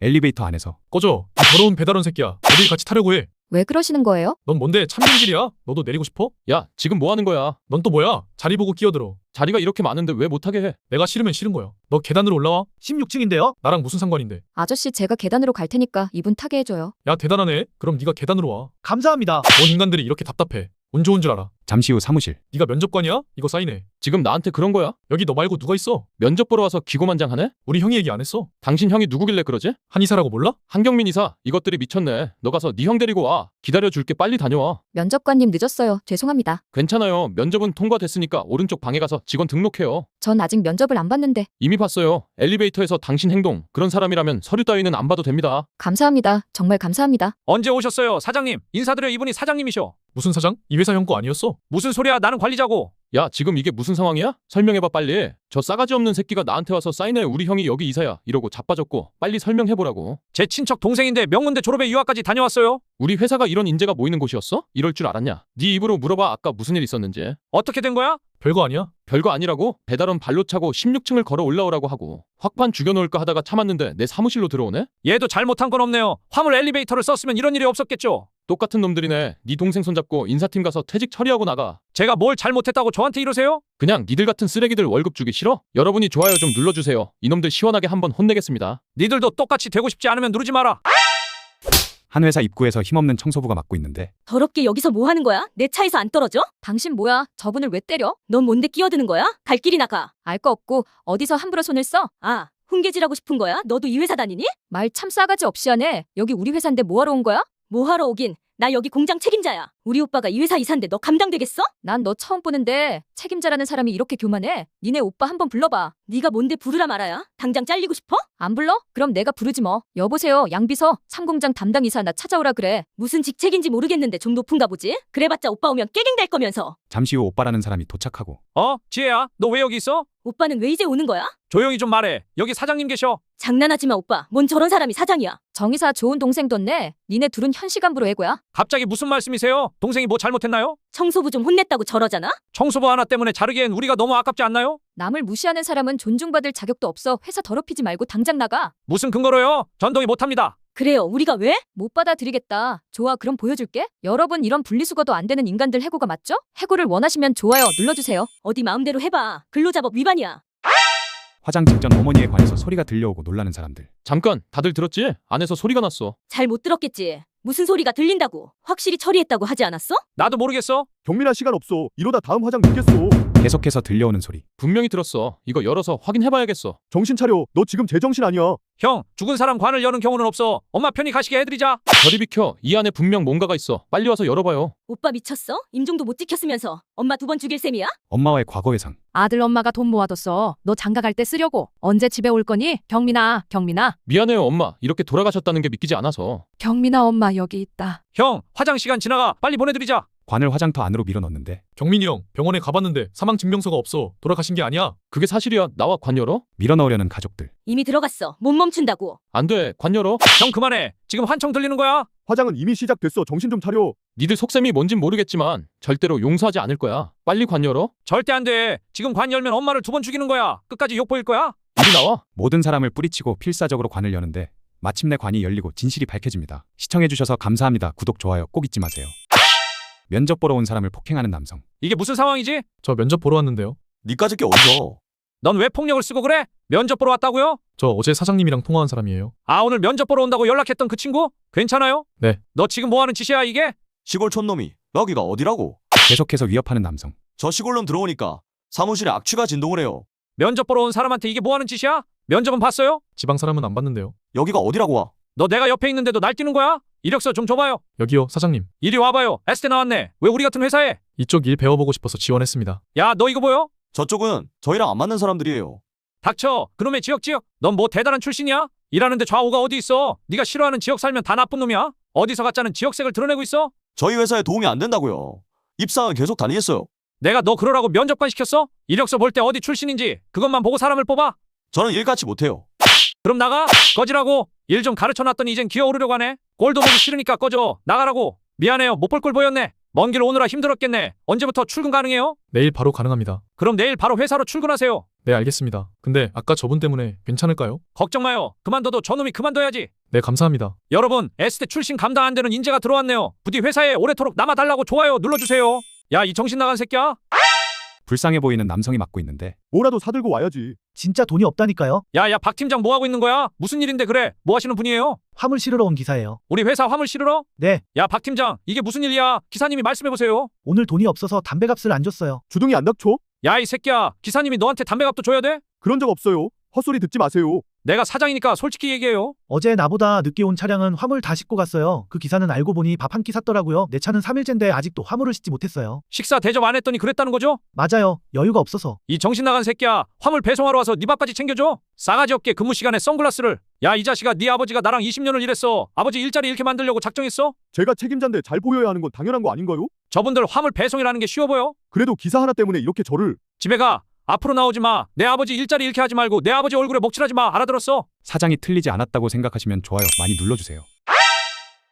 엘리베이터 안에서 꺼져. 이 더러운 배달원 새끼야. 어디 같이 타려고 해. 왜 그러시는 거예요? 넌 뭔데 참민질이야? 너도 내리고 싶어? 야, 지금 뭐 하는 거야? 넌 또 뭐야? 자리 보고 끼어들어. 자리가 이렇게 많은데 왜 못하게 해? 내가 싫으면 싫은 거야. 너 계단으로 올라와? 16층인데요? 나랑 무슨 상관인데? 아저씨 제가 계단으로 갈 테니까 이분 타게 해줘요. 야 대단하네. 그럼 네가 계단으로 와. 감사합니다. 뭔 인간들이 이렇게 답답해. 운 좋은 줄 알아. 잠시 후 사무실 네가 면접관이야? 이거 사인해. 지금 나한테 그런 거야? 여기 너 말고 누가 있어? 면접 보러 와서 기고만장하네? 우리 형이 얘기 안 했어. 당신 형이 누구길래 그러지? 한의사라고 몰라? 한경민 이사, 이것들이 미쳤네. 너 가서 네 형 데리고 와. 기다려줄게 빨리 다녀와. 면접관님 늦었어요. 죄송합니다. 괜찮아요. 면접은 통과됐으니까 오른쪽 방에 가서 직원 등록해요. 전 아직 면접을 안 봤는데 이미 봤어요. 엘리베이터에서 당신 행동. 그런 사람이라면 서류 따위는 안 봐도 됩니다. 감사합니다. 정말 감사합니다. 언제 오셨어요, 사장님? 인사드려 이분이 사장님이셔. 무슨 사장? 이 회사 형 거 아니었어? 무슨 소리야? 나는 관리자고. 야, 지금 이게 무슨 상황이야? 설명해봐 빨리. 저 싸가지 없는 새끼가 나한테 와서 사인해 우리 형이 여기 이사야. 이러고 자빠졌고 빨리 설명해보라고. 제 친척 동생인데 명문대 졸업에 유학까지 다녀왔어요. 우리 회사가 이런 인재가 모이는 곳이었어? 이럴 줄 알았냐? 네 입으로 물어봐 아까 무슨 일 있었는지. 어떻게 된 거야? 별거 아니야? 별거 아니라고? 배달원 발로 차고 16층을 걸어 올라오라고 하고 확판 죽여놓을까 하다가 참았는데 내 사무실로 들어오네? 얘도 잘못한 건 없네요. 화물 엘리베이터를 썼으면 이런 일이 없었겠죠. 똑같은 놈들이네. 네 동생 손잡고 인사팀 가서 퇴직 처리하고 나가. 제가 뭘 잘못했다고 저한테 이러세요? 그냥 니들 같은 쓰레기들 월급 주기 싫어? 여러분이 좋아요 좀 눌러주세요. 이놈들 시원하게 한번 혼내겠습니다. 니들도 똑같이 되고 싶지 않으면 누르지 마라. 한 회사 입구에서 힘없는 청소부가 맡고 있는데 더럽게 여기서 뭐 하는 거야? 내 차에서 안 떨어져? 당신 뭐야? 저분을 왜 때려? 넌 뭔데 끼어드는 거야? 갈 길이 나 가. 알 거 없고 어디서 함부로 손을 써? 아, 훈계질하고 싶은 거야? 너도 이 회사 다니니? 말 참 싸가지 없이 하네. 여기 우리 회사인데 뭐하러 온 거야? 뭐 하러 오긴? 나 여기 공장 책임자야. 우리 오빠가 이 회사 이사인데 너 감당되겠어? 난 너 처음 보는데 책임자라는 사람이 이렇게 교만해? 니네 오빠 한번 불러봐. 네가 뭔데 부르라 말아야? 당장 잘리고 싶어? 안 불러? 그럼 내가 부르지 뭐. 여보세요, 양비서. 삼공장 담당 이사 나 찾아오라 그래. 무슨 직책인지 모르겠는데 좀 높은가 보지? 그래봤자 오빠 오면 깨갱될 거면서. 잠시 후 오빠라는 사람이 도착하고 어? 지혜야, 너 왜 여기 있어? 오빠는 왜 이제 오는 거야? 조용히 좀 말해. 여기 사장님 계셔. 장난하지 마 오빠. 뭔 저런 사람이 사장이야. 정이사 좋은 동생 뒀네. 니네 둘은 현시간부로 해고야. 갑자기 무슨 말씀이세요? 동생이 뭐 잘못했나요? 청소부 좀 혼냈다고 저러잖아? 청소부 하나 때문에 자르기엔 우리가 너무 아깝지 않나요? 남을 무시하는 사람은 존중받을 자격도 없어. 회사 더럽히지 말고 당장 나가. 무슨 근거로요? 전동이 못합니다. 그래요. 우리가 왜? 못 받아들이겠다. 좋아, 그럼 보여줄게. 여러분 이런 분리수거도 안 되는 인간들 해고가 맞죠? 해고를 원하시면 좋아요 눌러주세요. 어디 마음대로 해봐. 근로자법 위반이야. 화장 직전 어머니에 관해서 소리가 들려오고 놀라는 사람들 잠깐 다들 들었지? 안에서 소리가 났어. 잘 못 들었겠지. 무슨 소리가 들린다고. 확실히 처리했다고 하지 않았어? 나도 모르겠어. 경민아 시간 없어. 이러다 다음 화장 늦겠어. 계속해서 들려오는 소리 분명히 들었어. 이거 열어서 확인해봐야겠어. 정신 차려. 너 지금 제정신 아니야. 형, 죽은 사람 관을 여는 경우는 없어. 엄마 편히 가시게 해드리자. 저리 비켜. 이 안에 분명 뭔가가 있어. 빨리 와서 열어봐요. 오빠 미쳤어? 임종도 못 지켰으면서 엄마 두 번 죽일 셈이야? 엄마와의 과거 회상 아들 엄마가 돈 모아뒀어. 너 장가 갈 때 쓰려고. 언제 집에 올 거니? 경민아, 경민아. 미안해요 엄마. 이렇게 돌아가셨다는 게 믿기지 않아서. 경민아 엄마 여기 있다. 형, 화장 시간 지나가. 빨리 보내드리자. 관을 화장터 안으로 밀어넣는데 경민이 형 병원에 가봤는데 사망 증명서가 없어. 돌아가신 게 아니야. 그게 사실이야. 나와 관 열어? 밀어넣으려는 가족들 이미 들어갔어. 못 멈춘다고. 안 돼. 관 열어. 형 그만해. 지금 환청 들리는 거야. 화장은 이미 시작됐어. 정신 좀 차려. 니들 속셈이 뭔진 모르겠지만 절대로 용서하지 않을 거야. 빨리 관 열어. 절대 안 돼. 지금 관 열면 엄마를 두 번 죽이는 거야. 끝까지 욕 보일 거야. 이리 나와. 모든 사람을 뿌리치고 필사적으로 관을 여는데 마침내 관이 열리고 진실이 밝혀집니다 시청해주셔서 감사합니다 구독 좋아요 꼭 잊지 마세요 면접 보러 온 사람을 폭행하는 남성 이게 무슨 상황이지? 저 면접 보러 왔는데요. 니까짓 게 어디서? 넌 왜 폭력을 쓰고 그래? 면접 보러 왔다고요? 저 어제 사장님이랑 통화한 사람이에요. 아 오늘 면접 보러 온다고 연락했던 그 친구? 괜찮아요? 네. 너 지금 뭐 하는 짓이야 이게? 시골 촌놈이 여기가 어디라고? 계속해서 위협하는 남성 저 시골놈 들어오니까 사무실에 악취가 진동을 해요. 면접 보러 온 사람한테 이게 뭐 하는 짓이야? 면접은 봤어요? 지방 사람은 안 봤는데요. 여기가 어디라고 와? 너 내가 옆에 있는데도 날뛰는 거야? 이력서 좀 줘봐요. 여기요 사장님. 이리 와봐요. 에스테 나왔네. 왜 우리 같은 회사에? 이쪽 일 배워보고 싶어서 지원했습니다. 야 너 이거 보여? 저쪽은 저희랑 안 맞는 사람들이에요. 닥쳐. 그놈의 지역 지역. 넌 뭐 대단한 출신이야? 일하는데 좌우가 어디 있어? 네가 싫어하는 지역 살면 다 나쁜 놈이야? 어디서 가짜는 지역색을 드러내고 있어? 저희 회사에 도움이 안 된다고요. 입사은 계속 다니겠어요. 내가 너 그러라고 면접관 시켰어? 이력서 볼 때 어디 출신인지 그것만 보고 사람을 뽑아? 저는 일같이 못해요. 그럼 나가. 꺼지라고. 일 좀 가르쳐놨더니 이젠 기어오르려고 하네. 꼴도 보기 싫으니까 꺼져. 나가라고. 미안해요. 못 볼 꼴 보였네. 먼 길 오느라 힘들었겠네. 언제부터 출근 가능해요? 내일 바로 가능합니다. 그럼 내일 바로 회사로 출근하세요. 네 알겠습니다. 근데 아까 저분 때문에 괜찮을까요? 걱정 마요. 그만둬도 저놈이 그만둬야지. 네 감사합니다. 여러분, 에스테 출신 감당 안 되는 인재가 들어왔네요. 부디 회사에 오래도록 남아달라고 좋아요 눌러주세요. 야, 이 정신 나간 새끼야. 불쌍해 보이는 남성이 맡고 있는데 뭐라도 사들고 와야지. 진짜 돈이 없다니까요. 야, 야, 박 팀장 뭐 하고 있는 거야? 무슨 일인데 그래? 뭐 하시는 분이에요? 화물 실으러 온 기사예요. 우리 회사 화물 실으러? 네, 야, 박 팀장, 이게 무슨 일이야? 기사님이 말씀해 보세요. 오늘 돈이 없어서 담배값을 안 줬어요. 주둥이 안 닥쳐? 야, 이 새끼야. 기사님이 너한테 담배값도 줘야 돼? 그런 적 없어요. 헛소리 듣지 마세요. 내가 사장이니까 솔직히 얘기해요. 어제 나보다 늦게 온 차량은 화물 다 싣고 갔어요. 그 기사는 알고 보니 밥 한 끼 샀더라고요. 내 차는 3일째인데 아직도 화물을 싣지 못했어요. 식사 대접 안 했더니 그랬다는 거죠? 맞아요. 여유가 없어서. 이 정신 나간 새끼야. 화물 배송하러 와서 네 밥까지 챙겨줘. 싸가지 없게 근무 시간에 선글라스를. 야, 이 자식아, 네 아버지가 나랑 20년을 일했어. 아버지 일자리 잃게 만들려고 작정했어? 제가 책임자인데 잘 보여야 하는 건 당연한 거 아닌가요? 저분들 화물 배송이라는 게 쉬워 보여? 그래도 기사 하나 때문에 이렇게 저를 집에 가. 앞으로 나오지 마. 내 아버지 일자리 잃게 하지 말고 내 아버지 얼굴에 먹칠하지 마. 알아들었어? 사장이 틀리지 않았다고 생각하시면 좋아요 많이 눌러주세요.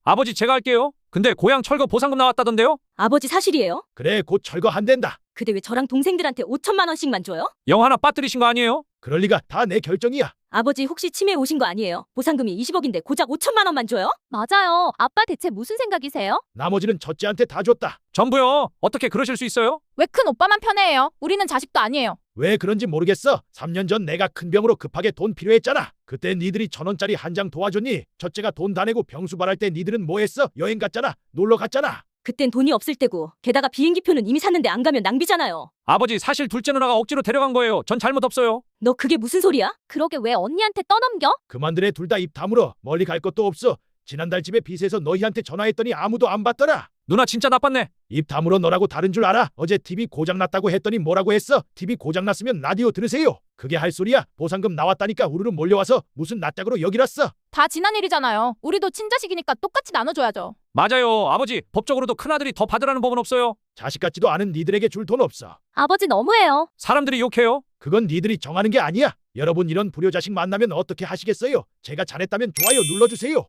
아버지 제가 할게요. 근데 고향 철거 보상금 나왔다던데요? 아버지 사실이에요? 그래 곧 철거한댄다. 근데 왜 저랑 동생들한테 5천만 원씩만 줘요? 영 하나 빠뜨리신 거 아니에요? 그럴 리가 다 내 결정이야. 아버지 혹시 치매 오신 거 아니에요? 보상금이 20억인데 고작 5천만 원만 줘요? 맞아요. 아빠 대체 무슨 생각이세요? 나머지는 첫째한테 다 줬다. 전부요. 어떻게 그러실 수 있어요? 왜 큰 오빠만 편애해요? 우리는 자식도 아니에요. 왜 그런지 모르겠어. 3년 전 내가 큰 병으로 급하게 돈 필요했잖아. 그때 니들이 천 원짜리 한 장 도와줬니? 첫째가 돈 다 내고 병수 발할 때 니들은 뭐 했어? 여행 갔잖아. 놀러 갔잖아. 그땐 돈이 없을 때고 게다가 비행기표는 이미 샀는데 안 가면 낭비잖아요. 아버지 사실 둘째 누나가 억지로 데려간 거예요. 전 잘못 없어요. 너 그게 무슨 소리야? 그러게 왜 언니한테 떠넘겨? 그만들에 둘 다 입 다물어. 멀리 갈 것도 없어. 지난달 집에 빚에서 너희한테 전화했더니 아무도 안 받더라. 누나 진짜 나빴네. 입 다물어 너라고 다른 줄 알아? 어제 TV 고장났다고 했더니 뭐라고 했어? TV 고장났으면 라디오 들으세요. 그게 할 소리야? 보상금 나왔다니까 우르르 몰려와서 무슨 낯짝으로 여기랐어? 다 지난 일이잖아요. 우리도 친자식이니까 똑같이 나눠줘야죠. 맞아요. 아버지 법적으로도 큰아들이 더 받으라는 법은 없어요. 자식 같지도 않은 니들에게 줄 돈 없어. 아버지 너무해요. 사람들이 욕해요. 그건 니들이 정하는 게 아니야. 여러분 이런 불효자식 만나면 어떻게 하시겠어요? 제가 잘했다면 좋아요 눌러주세요.